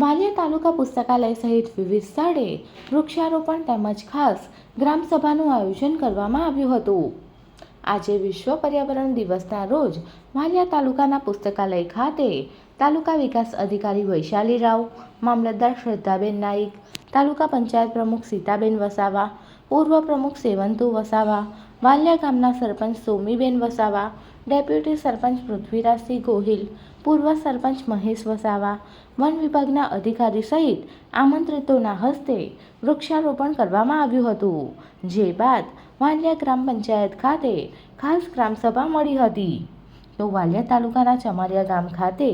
વાલિયા તાલુકા પુસ્તકાલય સહિત વિવિધ સ્થળે વૃક્ષારોપણ તેમજ ખાસ ગ્રામસભાનું આયોજન કરવામાં આવ્યું હતું. આજે વિશ્વ પર્યાવરણ દિવસના રોજ વાલિયા તાલુકાના પુસ્તકાલય ખાતે તાલુકા વિકાસ અધિકારી વૈશાલી રાવ, મામલતદાર શ્રદ્ધાબેન નાઈક તાલુકા પંચાયત પ્રમુખ સીતાબેન વસાવા, પૂર્વ પ્રમુખ સેવંતુ વસાવા, વાલિયા ગામના સરપંચ સોમીબેન વસાવા ડેપ્યુટી સરપંચ પૃથ્વીરાજસિંહ ગોહિલ, પૂર્વ સરપંચ મહેશ વસાવા, વન વિભાગના અધિકારી સહિત આમંત્રિતોના હસ્તે વૃક્ષારોપણ કરવામાં આવ્યું હતું. જે બાદ વાલિયા ગ્રામ પંચાયત ખાતે ખાસ ગ્રામસભા મળી હતી. તો વાલિયા તાલુકાના ચમારિયા ગામ ખાતે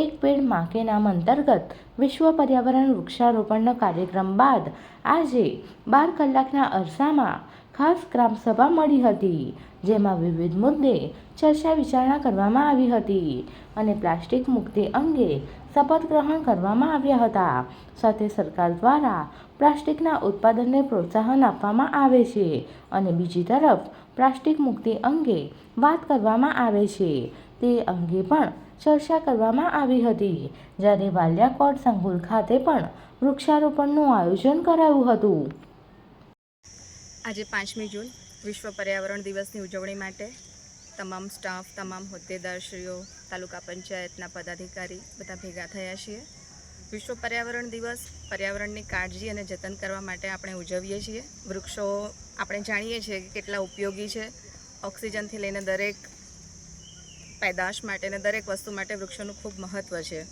એક પેડ માકે નામ અંતર્ગત વિશ્વ પર્યાવરણ વૃક્ષારોપણનો કાર્યક્રમ બાદ આજે બાર કલાકના અરસામાં ખાસ ગ્રામસભા મળી હતી, જેમાં વિવિધ મુદ્દે ચર્ચા વિચારણા કરવામાં આવી હતી અને પ્લાસ્ટિક મુક્તિ અંગે શપથ ગ્રહણ કરવામાં આવ્યા હતા. સાથે સરકાર દ્વારા પ્લાસ્ટિકના ઉત્પાદનને પ્રોત્સાહન આપવામાં આવે છે અને બીજી તરફ પ્લાસ્ટિક મુક્તિ અંગે વાત કરવામાં આવે છે. તે અંગે પણ ચર્ચા કરવામાં આવી હતી. જ્યારે વાલિયાકોટ સંકુલ ખાતે પણ વૃક્ષારોપણનું આયોજન કરાયું હતું. આજે પાંચમી જૂન, વિશ્વ પર્યાવરણ દિવસની ઉજવણી માટે તમામ સ્ટાફ, તમામ હોદ્દેદારશ્રીઓ, તાલુકા પંચાયતના પદાધિકારી બધા ભેગા થયા છીએ. વિશ્વ પર્યાવરણ દિવસ પર્યાવરણની કાળજી અને જતન કરવા માટે આપણે ઉજવીએ છીએ. વૃક્ષો આપણે જાણીએ છીએ કે કેટલા ઉપયોગી છે. ઓક્સિજનથી લઈને દરેક પેદાશ માટે અને દરેક વસ્તુ માટે વૃક્ષોનું ખૂબ મહત્ત્વ છે.